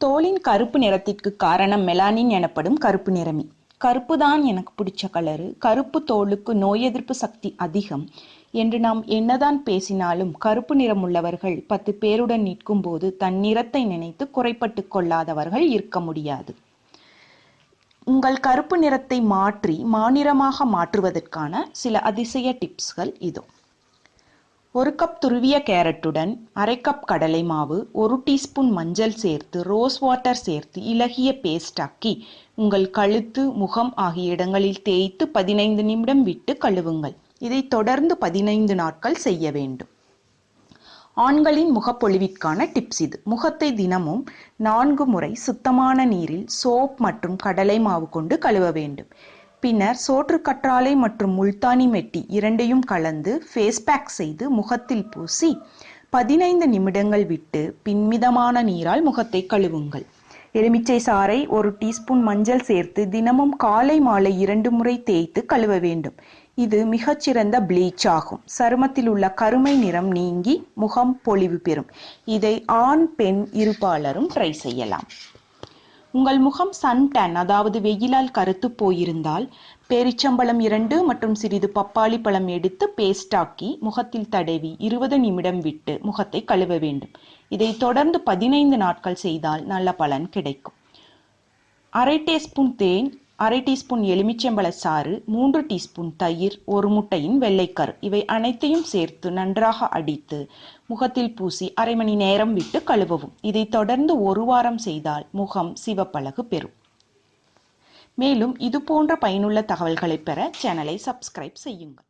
தோலின் கருப்பு நிறத்திற்கு காரணம் மெலானின் எனப்படும் கருப்பு நிறமி. கருப்பு தான் எனக்கு பிடிச்ச கலரு கருப்பு தோலுக்கு நோய் எதிர்ப்பு சக்தி அதிகம். என்று நாம் என்னதான் பேசினாலும் கருப்பு நிறம் உள்ளவர்கள் பத்து பேருடன் நிற்கும் போது தன் நிறத்தை நினைத்து குறைப்பட்டு கொள்ளாதவர்கள் இருக்க முடியாது. உங்கள் கருப்பு நிறத்தை மாற்றி மாநிறமாக மாற்றுவதற்கான சில அதிசய டிப்ஸ்கள் இதோ. ஒரு கப் துருவிய கேரட்டுடன் அரை கப் கடலை மாவு ஒரு டீஸ்பூன் மஞ்சள் சேர்த்து ரோஸ் வாட்டர் சேர்த்து இலகிய பேஸ்டாக்கி உங்கள் கழுத்து முகம் ஆகிய இடங்களில் தேய்த்து பதினைந்து நிமிடம் விட்டு கழுவுங்கள். இதை தொடர்ந்து பதினைந்து நாட்கள் செய்ய வேண்டும். ஆண்களின் முகப்பொழிவிற்கான டிப்ஸ் இது. முகத்தை தினமும் நான்கு முறை சுத்தமான நீரில் சோப் மற்றும் கடலை மாவு கொண்டு கழுவ வேண்டும். பின்னர் சோற்று கற்றாழை மற்றும் முல்தானி மெட்டி இரண்டையும் கலந்து ஃபேஸ் பேக் செய்து முகத்தில் பூசி பதினைந்து நிமிடங்கள் விட்டு பின்மிதமான நீரால் முகத்தை கழுவுங்கள். எலுமிச்சை சாறை ஒரு டீஸ்பூன் மஞ்சள் சேர்த்து தினமும் காலை மாலை இரண்டு முறை தேய்த்து கழுவ வேண்டும். இது மிகச்சிறந்த ப்ளீச் ஆகும். சருமத்தில் உள்ள கருமை நிறம் நீங்கி முகம் பொலிவு பெறும். இதை ஆண் பெண் இருப்பாளரும் ட்ரை செய்யலாம். உங்கள் முகம் சன் டேன் அதாவது வெயிலால் கருத்து போயிருந்தால் பேரிச்சம்பழம் இரண்டு மற்றும் சிறிது பப்பாளி பழம் எடுத்து பேஸ்டாக்கி முகத்தில் தடவி இருபது நிமிடம் விட்டு முகத்தை கழுவ வேண்டும். இதை தொடர்ந்து பதினைந்து நாட்கள் செய்தால் நல்ல பலன் கிடைக்கும். அரை டீஸ்பூன் தேன் அரை டீஸ்பூன் எலுமிச்சம்பழ சாறு மூன்று டீஸ்பூன் தயிர் ஒரு முட்டையின் வெள்ளைக்கரு. இவை அனைத்தையும் சேர்த்து நன்றாக அடித்து முகத்தில் பூசி அரை மணி நேரம் விட்டு கழுவவும். இதை தொடர்ந்து ஒரு வாரம் செய்தால் முகம் சிவப்பழகு பெறும். மேலும் இது போன்ற பயனுள்ள தகவல்களை பெற சேனலை சப்ஸ்கிரைப் செய்யுங்கள்.